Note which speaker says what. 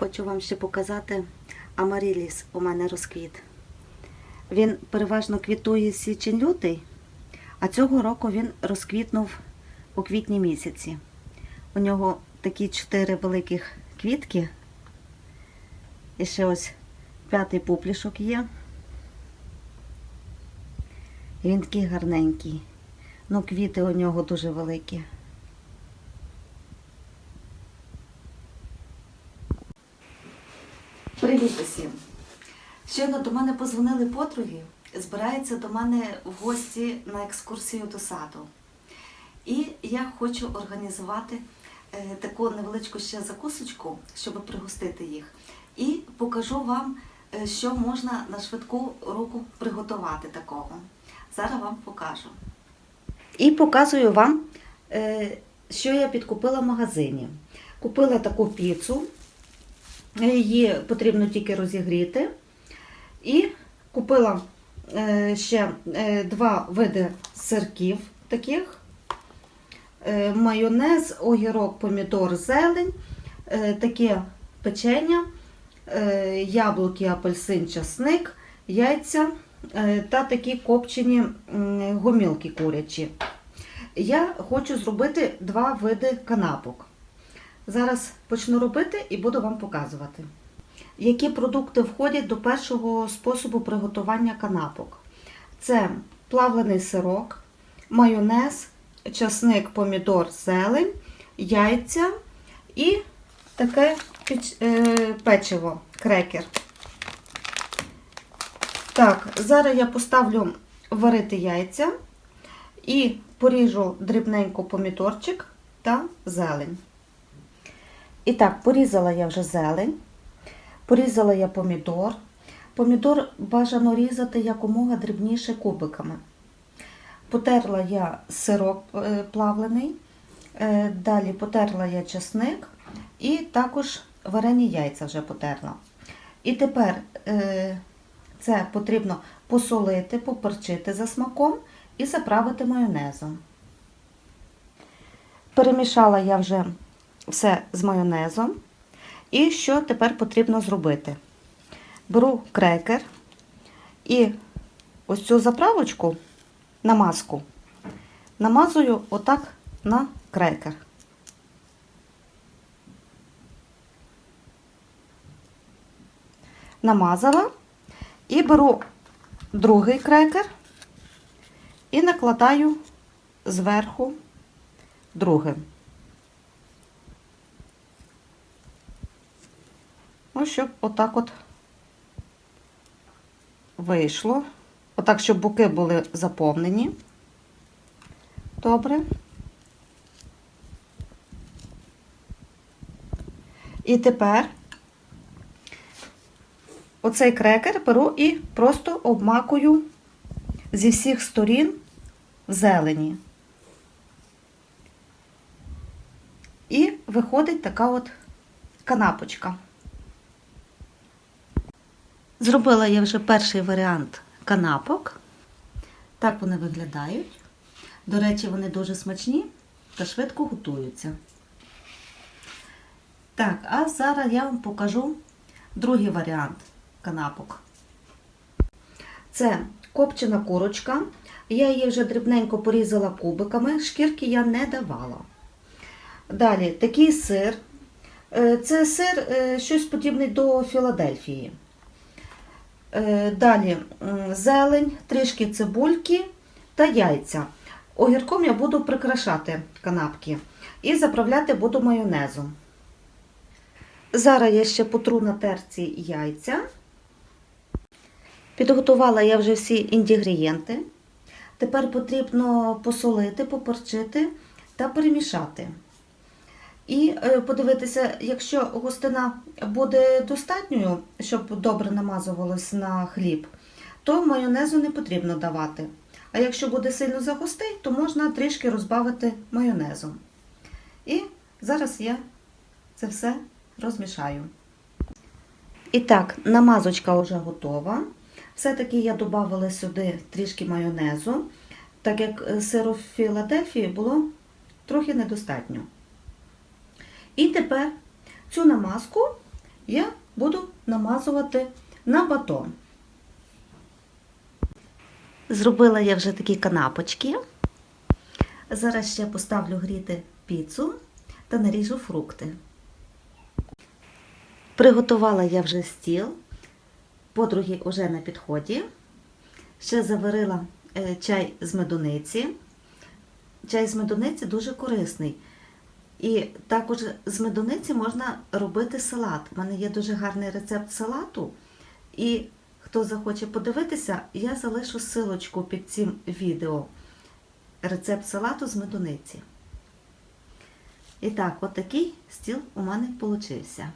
Speaker 1: Хочу вам ще показати амаріліс у мене розквіт. Він переважно квітує січень-лютий, а цього року він розквітнув у квітні місяці. У нього такі чотири великих квітки. І ще ось п'ятий пуплішок є. І він такий гарненький. Ну, квіти у нього дуже великі. Привіт усім! Щойно до мене позвонили подруги, збираються до мене в гості на екскурсію до саду. І я хочу організувати е, таку невеличку ще закусочку, щоб пригостити їх. І покажу вам, е, що можна на швидку руку приготувати такого. Зараз вам покажу. І показую вам, е, що я підкупила в магазині. Купила таку піцу. Її потрібно тільки розігріти. І купила е, ще е, два види сирків таких. Е, Майонез, огірок, помідор, зелень, таке печення, яблуки, апельсин, часник, яйця та такі копчені гомілки курячі. Я хочу зробити два види канапок. Зараз почну робити і буду вам показувати. Які продукти входять до першого способу приготування канапок? Це плавлений сирок, майонез, часник, помідор, зелень, яйця і таке е, печиво, крекер. Так, зараз я поставлю варити яйця і поріжу дрібненько помідорчик та зелень. І так, порізала я вже зелень, порізала я помідор. Помідор бажано різати якомога дрібніше кубиками. Потерла я сирок е, плавлений, е, далі потерла я часник і також варені яйця вже потерла. І тепер е, це потрібно посолити, поперчити за смаком і заправити майонезом. Перемішала я вже все з майонезом. І що тепер потрібно зробити? Беру крекер і ось цю заправочку намазку намазую отак на крекер. Намазала і беру другий крекер і накладаю зверху другим. Ну, щоб отак от вийшло. Отак, щоб боки були заповнені. Добре. І тепер оцей крекер беру і просто обмакую зі всіх сторін в зелені. І виходить така от канапочка. Зробила я вже перший варіант канапок. Так вони виглядають. До речі, вони дуже смачні та швидко готуються. Так, а зараз я вам покажу другий варіант канапок. Це копчена курочка. Я її вже дрібненько порізала кубиками, шкірки я не давала. Далі такий сир. Е, Це сир е, щось подібне до Філадельфії. Е, Далі зелень, трішки цибульки та яйця. Огірком я буду прикрашати канапки і заправляти буду майонезом. Зараз я ще потру на терці яйця. Підготувала я вже всі інгредієнти. Тепер потрібно посолити, поперчити та перемішати. І е, подивитися, якщо густина буде достатньою, щоб добре намазувалось на хліб, то майонезу не потрібно давати. А якщо буде сильно загустий, то можна трішки розбавити майонезом. І зараз я це все розмішаю. І так, намазочка вже готова. Все-таки я додавала сюди трішки майонезу, так як е, сиру в Філадельфії було трохи недостатньо. І тепер цю намазку я буду намазувати на батон. Зробила я вже такі канапочки. Зараз ще поставлю гріти піцу та наріжу фрукти. Приготувала я вже стіл, подруги вже на підході. Ще заварила е, чай з медуниці. Чай з медуниці дуже корисний. І також з медуниці можна робити салат. У мене є дуже гарний рецепт салату. І хто захоче подивитися, я залишу силочку під цим відео. Рецепт салату з медуниці. І так, от такий стіл у мене получився.